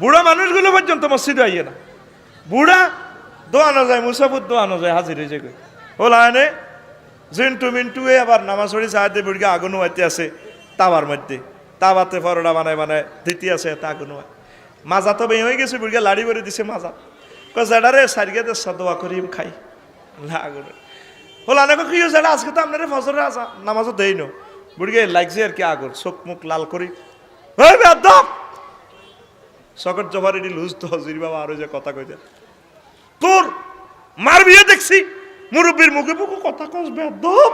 বুড়া মানুষগুলো পর্যন্ত মসজিদে আইয়ে না। বুড়া দোয়ানো যায়, মুসাফুর দোয়ানো যায়, হাজির হয়েছে কই ওলা এনে জিন্টু মিন্টু এ আবার নামাজ পড়ি, সাহায্যে বুড়িকে আগুন হইতে আছে তাবার মধ্যে। তাবাতে পরোটা বানায় বানায় দিতে আছে, তা আগুন হয় মাজা তো বেই হয়ে গেছে, বুড়িকে লাড়ি করে দিছে মাজা। কজাডারে সারিয়ে দে দোয়া করি খাই। আগুন হলো অনেক কি হয়েছে আজকে তো আপনার ফজরের আসা নামাজও দেই নো। বুড়িকে লাগছে আর কি আগুন, চোখ মুখ লাল করি। হয়ে বেদব সকট জবার এটি লুজ তো হজির বাবা আরও যে কথা কইতে তোর মার বিয়ে দেখছি, মুরব্বীর মুখে মুখে কথা কস বেদব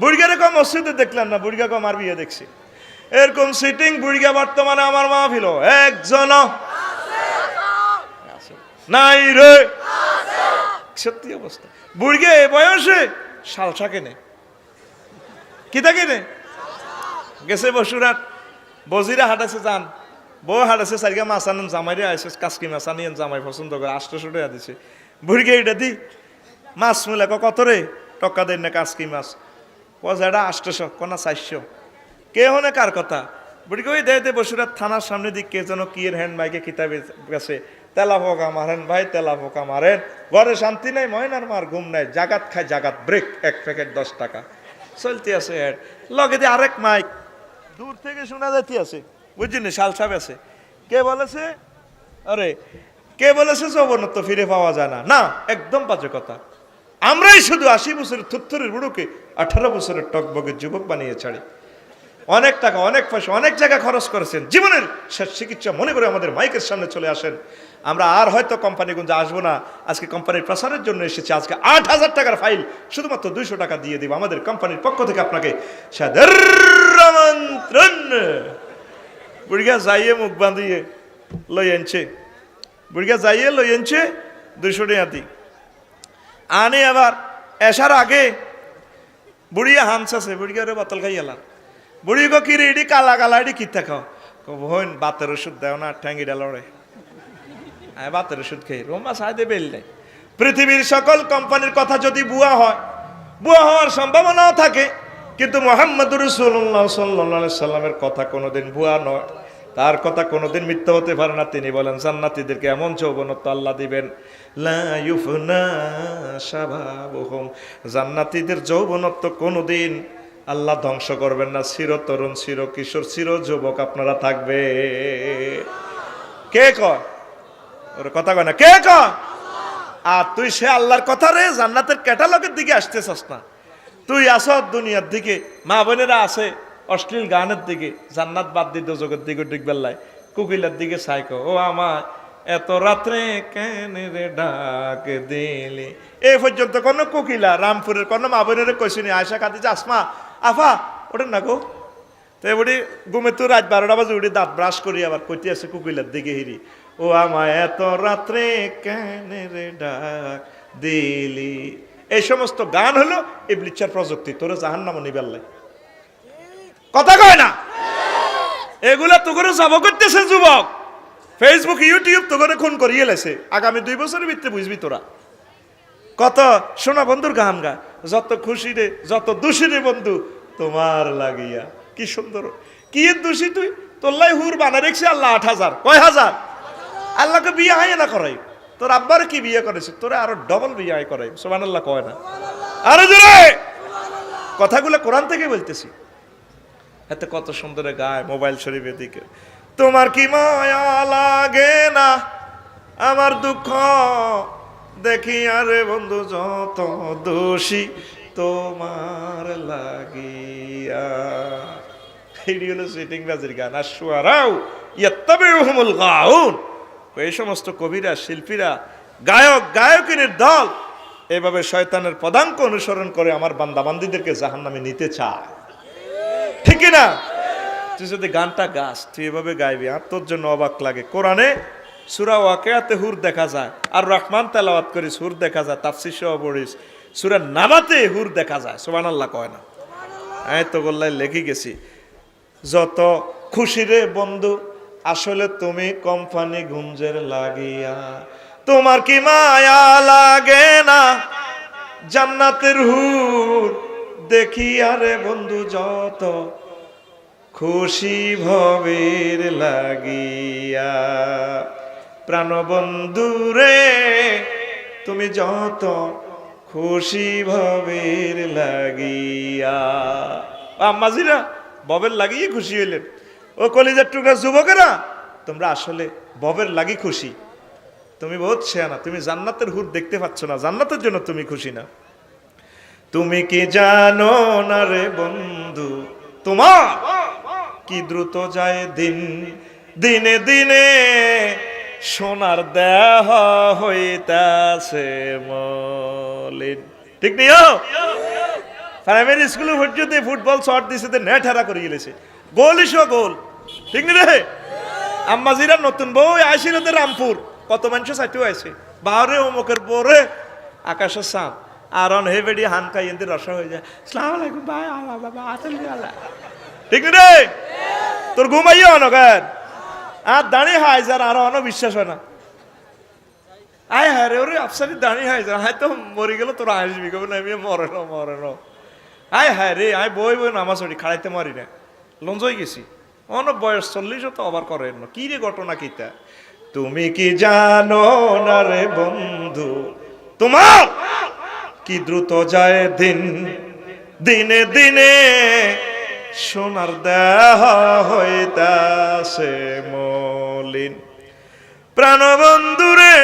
বুড়িগারে কম মসজিদে দেখলাম না, বুড়িগা কম মার বিয়ে দেখছি। এরকম সিটিং বুড়িগা বর্তমানে আমার মা ফিল একজন নাই রে। সত্যি অবস্থা। বুড়িগে এ বয়সে শালসা কেনে? কি থাকে নে গেছে বসুরাট বজিরা হাঁটাছে যান। বউ হাঁটাছে সারিগা মাছ আনেন জামাইরে আসে কাসকি মাছ আনিয়েন জামাই পছন্দ করে আষ্টশো টাকা দিছে। বুড়িগে এটা দি মাছ মিলে কত রে টকা দেন না কাসকি মাছ। পয়সাটা আষ্টশো কোনা চারশো কে হনে কার কথা? বুড়িকে ওই দেয় দে বসুরাত থানার সামনে দিক কে যেন কি এর হ্যান্ড বাইকে কিতাবে গেছে। তেলা পোকা মারেন ভাই, তেলা পোকা মারেন ঘরে শান্তি নাই ময়নার মার ঘুম নাই। জাগাত খায় জাগাত ব্রেক এক প্যাকেট দশ টাকা। চলতে আছে অ্যাড লগে দিয়ে আরেক মাইক। দূর থেকে শোনা যাইতে আছে। বুঝলি শালসাব আছে। কে বলেছে? আরে, কে বলেছে যৌবনত্ব ফিরে পাওয়া যায় না? না, একদম বাজে কথা। আমরাই শুধু আশি বছরের থুত্থরের বুড়োকে আঠারো বছরের টকবগের যুবক বানিয়ে ছাড়ি। অনেক টাকা, অনেক পয়সা, অনেক জায়গা খরচ করেছেন। জীবনের শেষ চিকিৎসা মনে করে আমাদের মাইকের সামনে চলে আসেন। আমরা আর হয়তো কোম্পানিগঞ্জে আসব না। আজকে কোম্পানির প্রসারের জন্য এসেছি। আজকে আট হাজার টাকার ফাইল শুধুমাত্র দুইশো টাকা দিয়ে দিব। আমাদের কোম্পানির পক্ষ থেকে আপনাকে সাদর বুড়িয়া যাইয়ে মুখ বাঁধিয়ে লই আনছে। বুড়িয়া যাইয়ে লই আনছে দুইশো টাকা দি আনে আবার, এসার আগে বুড়িয়া হামসাছে বুড়িয়ারে বোতল খাই এলাম বুড়ি গো কি রে, এডি কালা কালা, এডি কিতা খাও? কইন বাতের ওষুধ দেও না ঠ্যাঙ্গিটা লড়ে হ্যাঁ বাতের ওষুধ খেয়ে রোমা সাহেদে বেল নেই। পৃথিবীর সকল কোম্পানির কথা যদি বুয়া হয়, বুয়া হওয়ার সম্ভাবনাও থাকে। কিন্তু মোহাম্মদ রসুল্লাহ সাল্লাহ সাল্লামের কথা কোনোদিন ভুয়া নয়। তার কথা কোনোদিন মিথ্যা হতে পারে না। তিনি বলেন, জান্নাতীদেরকে এমন যৌবনত্ব আল্লাহ দিবেন জান্নাতীদের যৌবনত্ব কোনোদিন আল্লাহ ধ্বংস করবেন না। চির তরুণ, চির কিশোর, চির যুবক আপনারা থাকবে। কে কয়? ওর কথা কয় না। কে কয়? আর তুই সে আল্লাহর কথা রে, জান্নাতের ক্যাটালগের দিকে আসতেছস না। তুই আস দুনিয়ার দিকে, মা বোনেরা আছে অশ্লীল গানের দিকে, জান্নাত বাদ দিয়ে দোজকের দিকে ডিগবেল্লায় কুকিলের দিকে সাইক ও আমার এত রাত্রে কেন রে ডাক দিলি? এ পর্যন্ত কোন কুকিলা, রামপুরের কোন মা বোনের কইসিনি আয়সা কাঁদিছে, আসমা, আফা ওটা না গো। তো এবারে ঘুমে তো রাত বারোটা বাজে, উঠে দাঁত ব্রাশ করি, আবার কইতে আছে কুকিলের দিকে হিরি। ও আমায়, এত রাত্রে কেন রে ডাক দিলি? এই সমস্ত গান হলো ইবলিচার প্রযুক্তি, তোর জাহান নাম নিবেল্লাই কথা কয় না? এগুলা তো করে যাব করতেছে যুবক। ফেসবুক ইউটিউব তো করে খুন করিয়ে লেছে। আগামী দুই বছরের ভিতরে বুঝবি তোরা। কত সোনা বন্ধুর গান গা, যত খুশি রে, যত দোষী রে বন্ধু, তোমার লাগিয়া। কি সুন্দর। কি দোষী তুই? তোল্লাই হুর বানা রেখছি আল্লাহ আট হাজার। কয় হাজার? আল্লাহকে বিয়ে হয় না করাই তোর আব্বার কি বিয়ে করেছে? তোরা আরও ডবল বিয়ে হয় করাই। সোমান আল্লাহ কয় না। আরও জোরে! কথাগুলো কোরআন থেকে বলতেছি। এতে কত সুন্দর গায় মোবাইল শরীফের দিকে। তোমার কি মায়া লাগে না? আমার দুঃখ দেখি আরে বন্ধু, যত দোষী তোমার লাগিয়া। এই হলো সিটিং বাজির গান। আর সুয়ারাও ইয়াত্তাবিউহুমুল গাউন। এই সমস্ত কবিরা, শিল্পীরা, গায়ক, গায়কিনীর দল এভাবে শয়তানের পদাঙ্ক অনুসরণ করে আমার বান্দাবান্দিদেরকে জাহান্নামে নিতে চায়। ঠিক না তুই যদি গানটা গাস, তুই এভাবে গাইবি, আর তোর জন্য অবাক লাগে। কোরআনে সুরা ওয়াকেয়াতে হুর দেখা যায়, আর রহমান তেলাওয়াত করিস, হুর দেখা যায়, তাফসির সহ পড়িস। সুরা নামাতে হুর দেখা যায় সোবান আল্লাহ কয় না? হ্যাঁ তো গোল্লায় লেখি গেছি। যত খুশি রে বন্ধু আসলে তুমি কোম্পানি গুঞ্জের লাগিয়া, তোমার কি মায়া লাগে না? জান্নাতের হুর দেখি আরে বন্ধু, যত খুশি ভবের লাগিয়া। প্রাণবন্ধু রে, তুমি যত খুশি ভবের লাগিয়া। আম্মাজিরা ববের লাগিয়ে খুশি হইলেন। ও কলিজার টুকরা যুবকেরা, তোমরা আসলে ববের লাগি খুশি। তুমি বহুত শেয়ানা, তুমি জান্নাতের হুর দেখতে পাচ্ছ না, জান্নাতের জন্য তুমি খুশি না। তুমি কি জানো না রে বন্ধু, তোমার কি দ্রুত যায় দিন, দিনে দিনে সোনার দেহ হইতাছে ঠিক নিও প্রাইমারি স্কুলে পর্যন্ত ফুটবল শট দিছে নেট হারা করে গেলেছে। গোল ইসো গোল। ঠিক নি রে? আম্মাজিরা নতুন বই আইসিল রামপুর। কত মানুষ চাইতেও আছে বাহরে অমুকের পরে আকাশের সাপ। আর অন হে বেডি হান খাই এনতে রসা হয়ে যায়। সালাম আলাইকুম, ভাই আলা বাবা আতল আলা ঠিক নি রে? তোর ঘুমাইও অনগার আর দাঁড়িয়ে হাই যার, আর অন বিশ্বাস হয় না। আয় হ্যাঁ রে, ওরে আফসারি দাঁড়িয়ে হাই যার। হাই তো মরে গেল, তোর আসবি কবে? না মরে না মরে না। আয় হ্যাঁ রে, আয় বই বই নামাজ পড়ি, খাড়াইতে মারি না। লঞ্জই গেছি। অন বয়স চল্লিশও তো আবার করেন কি রে ঘটনা কিতা? তুমি কি জানো না রে বন্ধু? তোমার কি দ্রুত যায় দিন? দিনে দিনে সোনার দেহ হইতাছে মলিন। প্রাণবন্ধুরে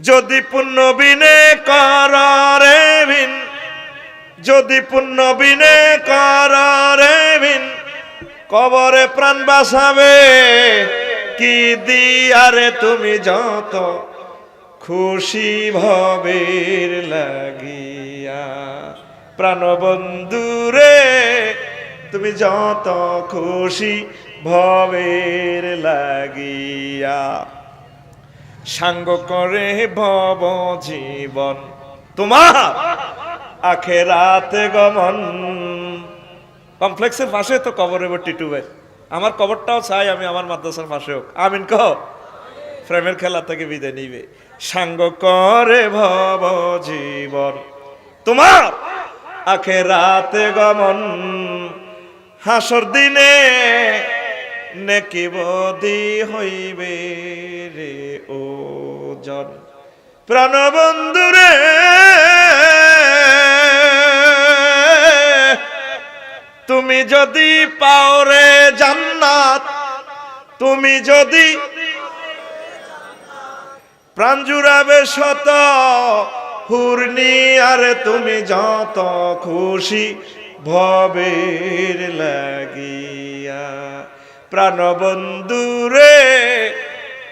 যদি পুণ্য বিনে কররে ভিন যদি পুণ্য বিনে ভিন কবরে প্রাণ বাঁচাবে, কি দিয়ারে তুমি যত খুশি ভবের লাগিয়া। প্রাণবন্ধুরে, তুমি যত খুশি ভবের লাগিয়া। সাঙ্গ করে ভব জীবন তোমার। আখেরাতে গমন। কমপ্লেক্সের পাশে তো কবর এবার টিটুবের আমার কবরটাও চাই আমি, আমার মাদ্রাসার পাশে হোক। আমিন কহ প্রেমের খেলা থেকে বিদায় নিবে। সাঙ্গ করে ভব জীবন। তোমার আখে রাতে গমন। হাসর দিনে নেকি বদি হইবে রে ও জন প্রাণবন্ধুরে তুমি যদি পাওরে জান্নাত, তুমি যদি প্রাণ জুড়াবে শত হুরনি, আরে তুমি যত খুশি ভবের লাগিয়া। প্রাণবন্ধুরে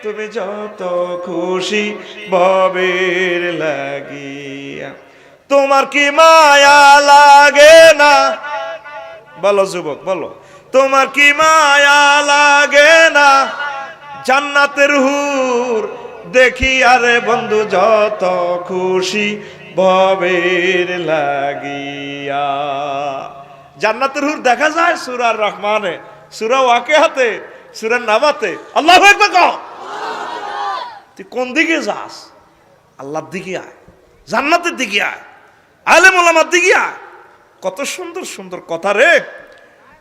তুমি যত খুশি ভবের লাগিয়া। তোমার কি মায়া লাগে না? বলো যুবক, বলো। তোমার কি মায়া লাগে না? জান্নাতের হুর দেখি আরে বন্ধু, যত খুশি ভবের লাগিয়া। জান্নাতের হুর দেখা যায় সুরার রহমানে, সুরা ওয়াকে হাতে সুরার নামাতে। আল্লাহ তুই কোন দিকে যাস? আল্লাহর দিকে আয়। জান্নাতের দিকে আয়। আলেম ওলামার দিকে আয়। কত সুন্দর সুন্দর কথা রে।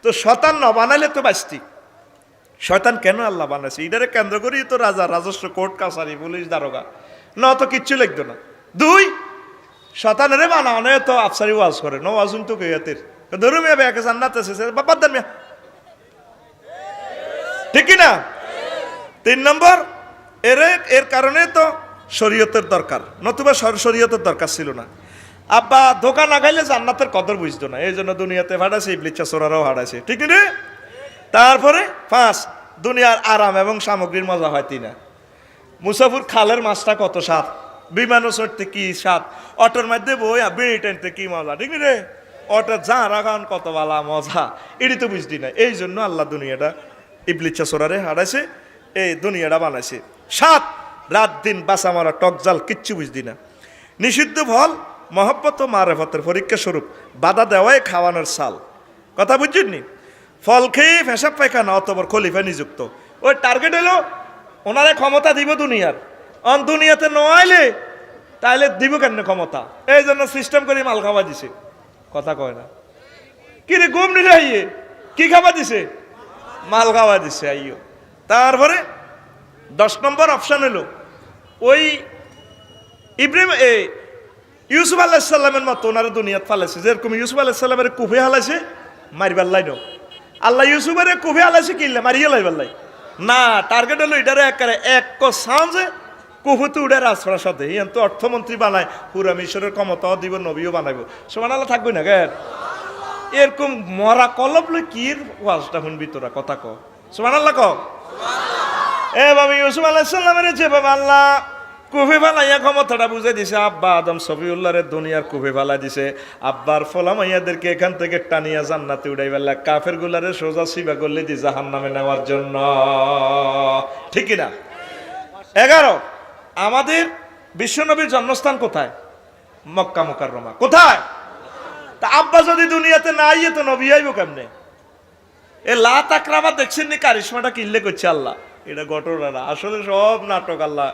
তো শতান না বানাইলে তো বাঁচতি। শয়তান কেন আল্লাহ বানাইছে? এটারে কেন্দ্র করেই তো রাজা, রাজস্ব, কোর্ট, কাছারি, পুলিশ, দারোগা। না তো কিচ্ছু লিখতো না। দুই শতানেরে বানানো তো আফসারি ওয়াজ করে। নো ওয়াজুন তো কেয়াতের ধরু মিয়া বেয়াকে জান্নাত আছে বাবার দেন মিয়া। ঠিক না তিন নম্বর, এর এর কারণে তো শরীয়তের দরকার। নতুবা শর- শরীয়তের দরকার ছিল না। আব্বা, ধোকা না খাইলে জান্নাতের কদর বুঝতো না। এই জন্য দুনিয়াতে ভাড়াছে ইবলিচ্ছা সোরারাও হারাইছে। ঠিক নি? তারপরে পাঁচ দুনিয়ার আরাম এবং সামগ্রীর মজা হয় তিনা। মুসাফুর খালের মাছটা কত স্বাদ? বিমানও চড়তে কি স্বাদ? অটোর মধ্যে বই বিড়ি টানতে কি মজা? ঠিক রে অটো যা রাখান কত বালা মজা। এটি তো বুঝতি না এই জন্য আল্লাহ দুনিয়াটা ইবলিচ্ছা সোরারে হারাইছে, এই দুনিয়াটা বানাইছে। সাত, রাত দিন বাসা মারা টক জাল কিচ্ছু বুঝতি না। নিষিদ্ধ ফল মহব্বত ও মারেফতের পরীক্ষা স্বরূপ বাধা দেওয়াই খাওয়ানোর সাল। কথা বুঝছেন নি ফল খেয়ে ফেসাব পায়খানা অতবর খলিফা নিযুক্ত। ওই টার্গেট হলো ওনারে ক্ষমতা দিব দুনিয়ার। অন দুনিয়াতে নোয়াইলে তাহলে দিব কেন ক্ষমতা? এই জন্য সিস্টেম করে মাল খাওয়া দিছে। কথা কয় না। কি রে ঘুম নিলে আইয়ে? কি খাওয়া দিছে? মাল খাওয়া দিছে আইও তারপরে দশ নম্বর অপশন হলো ওই ইব্রাহিম ইউসুফ আল্লাহিসাল্লামের মতো ওনারা দুনিয়াত ফালাইছে। যেরকম ইউসুফ আল্লাহিসাল্লামের কুফে হালাইছে, মারিবার লাই নো আল্লাহ ইউসুফের কুফে হালাইছে কিনলে মারিয়ে লাইবার লাই না টার্গেট হলো এটারে একারে এক ক সাঁজে কুফুতে উঠে রাজপ্রাসাদে। ইয়ান তো অর্থমন্ত্রী বানায় পুরা মিশরের ক্ষমতাও দিব, নবীও বানাইব। সমান আল্লাহ থাকবে না গের এরকম মরা কলব লই কি ওয়াজটা শুনবি তোরা, কথা ক। সমান আল্লাহ ক? এ বাবা, ইউসুফ আলাইসাল্লামের যে বাবা, আল্লাহ কুফে ফালাইয়া ক্ষমতাটা বুঝে দিছে, আব্বা আদম সফিউল্লাহরের দুনিয়ার কুফে ফালাই দিছে। আব্বার ফলা মাইয়াদেরকে এখান থেকে টানিয়া জান্নাতে উড়াই বেলা কাফের গুলারে সোজা সিবা করলে দি জাহান নামে নেওয়ার জন্য। ঠিক না এগারো, আমাদের বিশ্বনবীর জন্মস্থান কোথায়? মক্কা মুকাররমা। কোথায়? তা আব্বা যদি দুনিয়াতে না আইয়ে তো নবী আইব কেমনে? এ লা তাকরাবা দেখছেন নি কারিশমাটা কিনলে করছে আল্লাহ। এটা ঘটনা আসলে সব নাটক আল্লাহ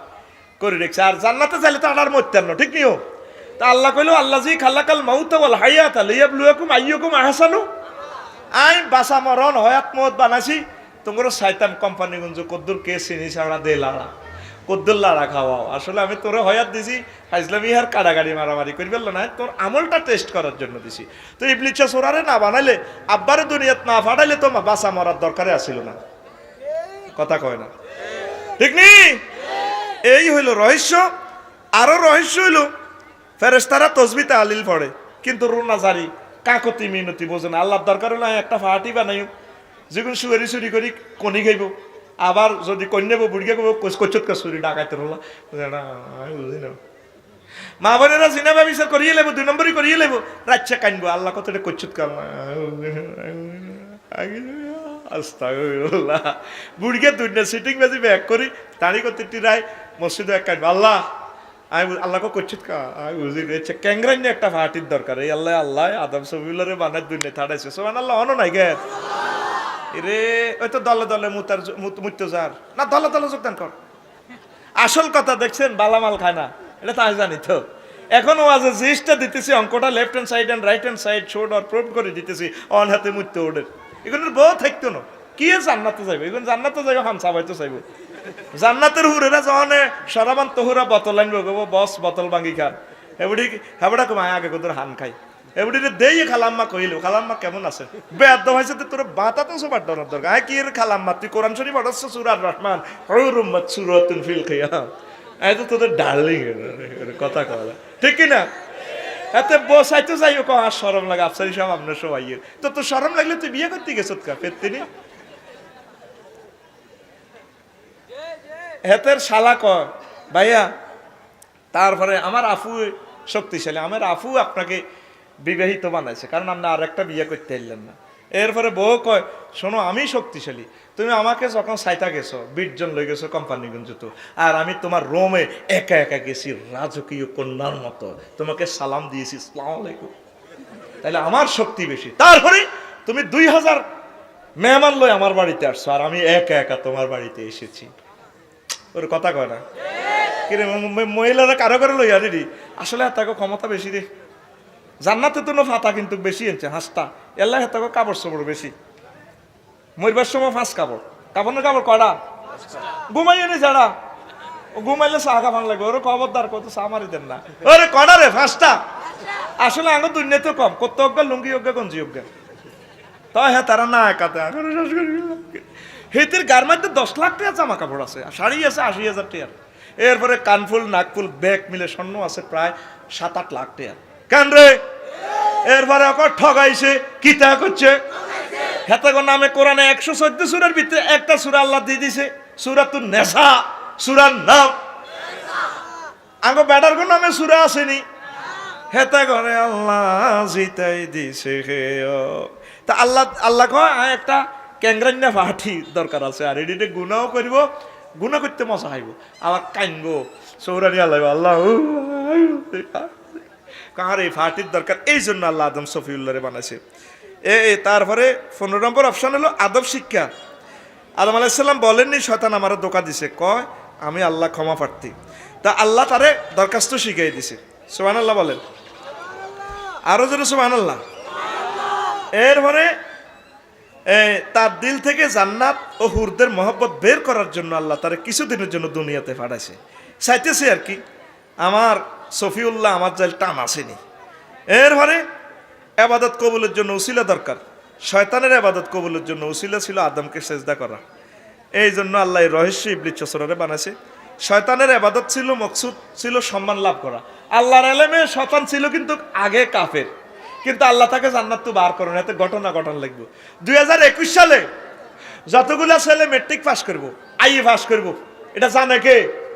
করে রেখেছে। আর জান্নাতে চাইলে তো আনার মত্যান্ন ঠিক নিও তা আল্লাহ কইলো, আল্লাহ জি খাল্লাকাল মাউত বল হাইয়াত লিয়াবলুয়াকুম আইয়ুকুম আহসানু। আই, বাসা মরণ, হয়াত মত বানাইছি। তোমরা সাইতান কোম্পানি গুঞ্জ, কদ্দুর কে চিনি ছাড়া দে লাড়া। কদ্দুর লাড়া খাওয়াও। আসলে আমি তোরে হয়াত দিছি হাইজলামি আর কাড়াগাড়ি মারামারি করি বলল না তোর আমলটা টেস্ট করার জন্য দিছি। তো ইবলিচ্ছা সোরারে না বানাইলে, আব্বারে দুনিয়াত না ফাটাইলে তো বাসা মরার দরকারে আসিল না। কথা কয় না। ঠিক নি? এই হইল রহস্য, আরও রহস্য হইল ফেরেস্তারা তসবিতে আলিল পড়ে, কিন্তু রুনা জারি, কাকতি মিনতি বোঝে না। আল্লাহ দরকার হলে একটা ফাটি বানাইও, যেগুলো সুয়ারি চুরি করি, কণি খাইব। আবার যদি কন্যাবো বুড়িকে কব কচুত কচুরি ডাকাইতে না মা বোনেরা সিনেমা বিচার করিয়ে লেবো, দুই নম্বরই করিয়ে লেবো। রাচ্চা কানবো, আল্লাহ কতটা কচুত কাম। আস্তাগফিরুল্লাহ। বুড়িকে দুইটা সিটিং বাজি ব্যাক করি তারি করতে টিরাই, মসজিদে এক কাটবে আল্লাহ, আমি আল্লাহকে করছিস কা, আমি বুঝি রেছে ক্যাংরাই একটা ফাটির দরকার, এই আল্লাহ আল্লাহ, আদম সবিউলারে বানায় দুনিয়া থাড়াইছে সোমান আল্লাহ অন নাই গে। রে ওই তো দলে দলে মুতার মুত্য যার না, দলে দলে যোগদান কর। আসল কথা দেখছেন, বালামাল খায় না এটা তো আমি জানি তো। এখন আজ জিনিসটা দিতেছি, অঙ্কটা left hand side and right hand side ছোট আর প্রুভ করে দিতেছি, অন হাতে মুত্য ওদের এগুলোর বউ থাকতো না। কি জান্নাতে যাইবে? এগুলো জান্নাতে যাইবে হাম সাবাইতে চাইব জান্নাতের হুরেরা যখন সরাবান তহুরা বোতল আনব, গো বস বোতল ভাঙি খান এবারে হেবড়া কমায় আগে কোথাও হান খাই। এবারে দেই খালাম্মা কইল, খালাম্মা কেমন আছে? বেদ হয়েছে তো তোর বাতা তো সবার ডরার দরকার। আয় কি খালাম্মা? তুই কোরআন শরীফ পড়াচ্ছ সুরার রহমান হরুম্মত সুরতুন ফিল খাইয়া এই তো তোদের ডার্লিং কথা কওয়া ঠিক কি না? এতে বসাইতে যাইও কো আর শরম লাগে, আফসারি সব আপনার সবাই তো তোর শরম লাগলে তুই বিয়ে করতে গেছ কা ফের তিনি হেতের শালা কর ভাইয়া, তারপরে আমার আফু শক্তিশালী, আমার আফু আপনাকে বিবাহিত বানাইছে, কারণ আপনি আর একটা বিয়ে করতে এলেন না। এরপরে বউ কয়, শোনো, আমি শক্তিশালী। তুমি আমাকে যখন সাইতা গেছো, বিশজন লই গেছো কোম্পানিগঞ্জ তো আর আমি তোমার রোমে একা একা গেছি রাজকীয় কন্যার মতো। তোমাকে সালাম দিয়েছি, সালাম আলাইকুম। তাহলে আমার শক্তি বেশি। তারপরে তুমি দুই হাজার মেহমান লই আমার বাড়িতে আসছো, আর আমি একা একা তোমার বাড়িতে এসেছি। ওর কথা কয় না? কিরে মহিলারা কারও করে লইয়া রে আসলে তাকে ক্ষমতা বেশি রে জান্নাতে তো ফাতা কিন্তু বেশি আনছে, হাঁসটা। এল্লা হেতাকে কাপড় চোপড় বেশি? মরবার সময় ফাঁস কাপড়। কাপড়ের কাপড় কয়টা? ঘুমাই এনে যারা। ঘুমাইলে চা খাবান লাগবে। ওরে খবরদার, কত চা মারি দেন না। ওরে কয়টা রে ফাঁসটা আসলে আঙ্গ দুর্নীতি কম। কত অজ্ঞা, লুঙ্গি অজ্ঞা, গঞ্জি অজ্ঞা। তাই হ্যাঁ তারা না একাতে হেতির গার মধ্যে দশ লাখ টাকা জামা কাপড় আছে শাড়ি আছে আশি হাজার টাকার। এরপরে কানফুল, নাকফুল, ব্যাগ মিলে স্বর্ণ আছে প্রায় সাত আট লাখ টাকা কেন রে? এরপরে অকর ঠগাইছে, কি তা করছে? হেতাগো নামে কোরআনে একশো চোদ্দ সুরের ভিতরে একটা সুরা আল্লাহ দিয়ে দিছে, সুরাতুন নেশা সুরার নাম। আঙ্গ ব্যাটার কোন নামে সুরা আসেনি। হেতা ঘরে আল্লাহ জিতাই দিছে হে। তা আল্লাহ আল্লাহ কয় একটা ক্যাংরান্না ফাটি দরকার আছে, আর এডিটে গুণাও করব, গুণা করতে মজা হইব। আবার কাইনবো সৌরানি আল্লাহ আল্লাহ কার এই ফাটির দরকার? এই জন্য আল্লাহ আদম সফিউল্লাহরে বানাইছে। এ তারপরে পনেরো নম্বর অপশন হলো আদব শিক্ষা। আদম আলাইসাল্লাম বলেননি, শয়তান আমার দোকা দিছে। কয়, আমি আল্লাহ ক্ষমা প্রার্থী। তা আল্লাহ তারে দরখাস্ত শিখিয়ে দিছে। সোহান আল্লাহ বলেন। আরও যেন সোহান আল্লাহ এরপরে তার দিল থেকে জান্নাত ও হুরদের মহব্বত বের করার জন্য আল্লাহ তারা কিছুদিনের জন্য দুনিয়াতে পাঠাইছে। চাইতেছে আর কি, আমার সফিউল্লাহ, আমার জাল টান আসেনি। এরপরে আবাদত কবুলের জন্য উসিলা দরকার। শয়তানের আবাদত কবুলের জন্য উসিলা ছিল আদমকে সেজদা করা। এই জন্য আল্লাহ রহস্য ইবলিচ চসরারে বানাইছে। শয়তানের আবাদত ছিল, মকসুদ ছিল সম্মান লাভ করা। আল্লাহর এলেমে শতান ছিল কিন্তু আগে কাফের। কিন্তু আল্লাহ তাকে জান্নাত তো বার করেন এতে ঘটনা ঘটন লাগবে। দুই হাজার একুশ সালে যতগুলা ছেলে মেট্রিক পাস করব আইএ পাস করব, এটা জানে কে?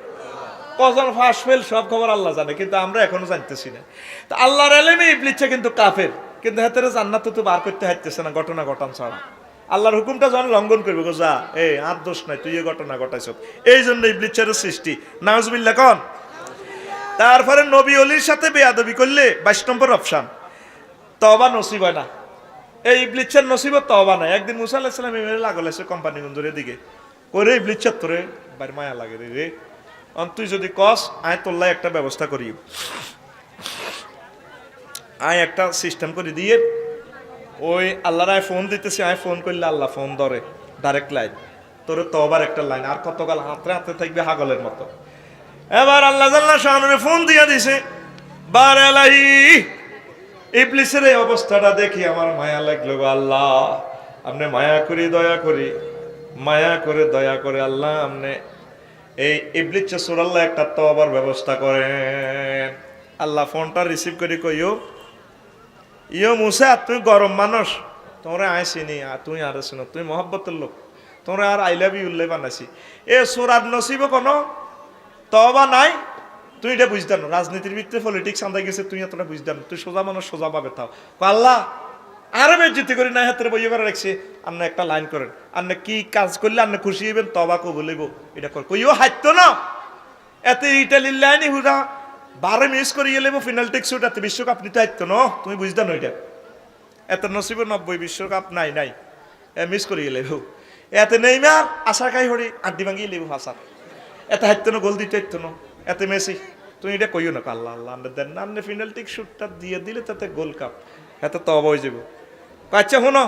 কজন ফাঁস ফেল সব খবর আল্লাহ জানে, কিন্তু আমরা এখনও জানতেছি না। তো আল্লাহর এলেমে ইবলিচ্ছে কিন্তু কাফের, কিন্তু হাতের জান্নাত তো বার করতে হাইতেছে না, ঘটনা ঘটান ছাড়া। আল্লাহর হুকুমটা যখন লঙ্ঘন করবে, গো যা এই আর দোষ নাই, তুই ঘটনা ঘটাইছ। এই জন্য ইবলিচ্ছের সৃষ্টি। নাউজবিল্লা কন। তারপরে নবী অলির সাথে বেয়াদবি করলে বাইশ নম্বর অপশান। তবা নসিব হয় না। এই ইবলিচ্ছের নসিব তবা নাই। একদিন মুসা আলাহিসাল্লাম এমএলএ লাগল এসে কোম্পানি গঞ্জরের দিকে করে ইবলিচ্ছের তোরে বাড়ি মায়া লাগে রে। তুই যদি কস আয় তোল্লাই একটা ব্যবস্থা করি। আয় একটা সিস্টেম করে দিয়ে, ওই আল্লাহর আয় ফোন দিতেছি, আয় ফোন করলে আল্লাহ ফোন ধরে ডাইরেক্ট লাইন তোরে তবার একটা লাইন আর কতকাল হাতে হাতে থাকবে হাগলের মতো। এবার আল্লাহ শাহনুরে ফোন দিয়ে দিছে, বার এলাহি ইবলিসের এই অবস্থাটা দেখি আমার মায়া লাগল আল্লাহ। আপনি মায়া করি, দয়া করি। মায়া করে, দয়া করে আল্লাহ, আপনি এই ইবলিচ্ছে সুরাল্লাহ একটা তবার ব্যবস্থা করেন। আল্লাহ ফোনটা রিসিভ করে কইও ইয়ো মুসা, তুই গরম মানুষ। তোমরা আইসিনি আর তুই আর শুনো তুই মহব্বতের লোক। তোমরা আর আই লাভ ইউ উল্লেখ বানাইছি। এ সুরাত নসিব কোনো? তবা নাই? তুই এটা বুঝতাম রাজনীতির ভিত্তিতে পলিটিক্স আন্দাই গেছে, তুই এতটা বুঝতাম। তুই সোজা মানুষ, সোজা পাবে তাও আল্লাহ আরে বেজিতি করি না হাতের বইয়ে করে রাখছি। আপনি একটা লাইন করেন আপনি কি কাজ করলে আপনি খুশি হইবেন, তবা কো বলিব এটা কর, কইও হাইতো না। এতে ইটালির লাইনই হুদা। বারে মিস করে গেলে ফিনাল টেক্স এত বিশ্বকাপ নিতে হাইতো না। তুমি বুঝতে না এটা। এত নসিব নব্বই বিশ্বকাপ নাই নাই। মিস করে গেলে এতে নেই মার আশা খাই হরি, আড্ডি ভাঙিয়ে লেবু ফাঁসার। এত হাইতো না, গোল দিতে হাইতো না। এত মেসি, তুমি এটা কইও না। আল্লাহ আল্লাহ দেন না আপনি ফিনালটিক শুটটা দিয়ে দিলে তাতে গোল কাপ। এত তো অবয় যাব আচ্ছা শুনো,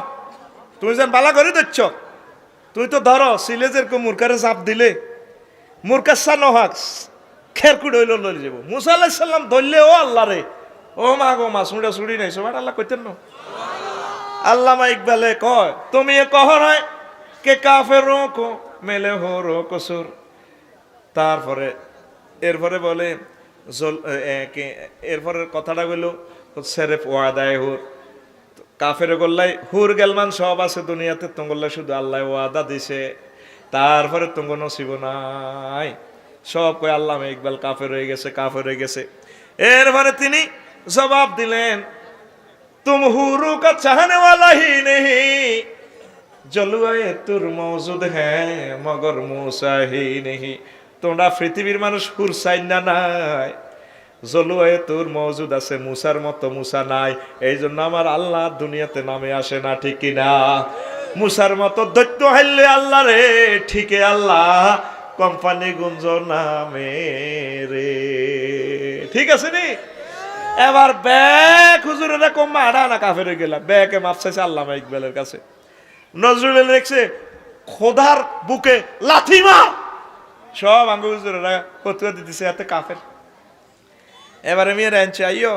তুমি যেন বালা করে দিচ্ছ তুই তো ধরো, সিলেজের কো মুরকারে চাপ দিলে। মুরকার সা নহাক খেরকুট হইল লই যাব মুসা আলাইহিস সালাম ধরলে, ও আল্লাহ রে। ও মা গো মা সুড়ে সুড়ি নাই, সবার আল্লাহ কইতেন না। আল্লামা ইকবালে কয়, তুমি এ কহ নয় কে কাফেরো কো মেলে হো রো কসুর তারপরে, এরপরে বলে এরপরে কথাটা বলল সেরেফ ওয়াদায় হুর। কাফের গোল্লাই হুর গেলমান সব আছে দুনিয়াতে তোঙ্গল্লাই শুধু আল্লাহ ওয়াদা দিছে, তারপরে তোঙ্গ নসিব নাই। সব কই আল্লাহ ইকবাল কাফের হয়ে গেছে, কাফের হয়ে গেছে। এরপরে তিনি জবাব দিলেন, তুম হুরু কা চাহনে ওয়ালা হি নেহি জলুয়ে তুর মৌজুদ হ্যাঁ মগর মুসাহি নেহি। তোমরা পৃথিবীর মানুষ হুর চাই না নাই। জলুয়ে তোর মজুদ আছে, মুসার মতো মুসা নাই। এই জন্য আমার আল্লাহ দুনিয়াতে নামে আসে না, ঠিক কিনা? মুসার মতো দৈত্য হাইলে আল্লাহ রে, ঠিকে আল্লাহ। কোম্পানি গুঞ্জ নামে রে। ঠিক আছে নি? এবার ব্যাগ হুজুরেরা কম মারা না, কাফের হয়ে গেলাম। ব্যাগে মাপ চাইছে আল্লাহ ইকবালের কাছে। নজরুল দেখছে, খোদার বুকে লাথি মার। সব আঙ্গুল হুজুরেরা ফতুয়া দিতেছে, এতে কাফের। এবারে মেয়েরা আনছে আইও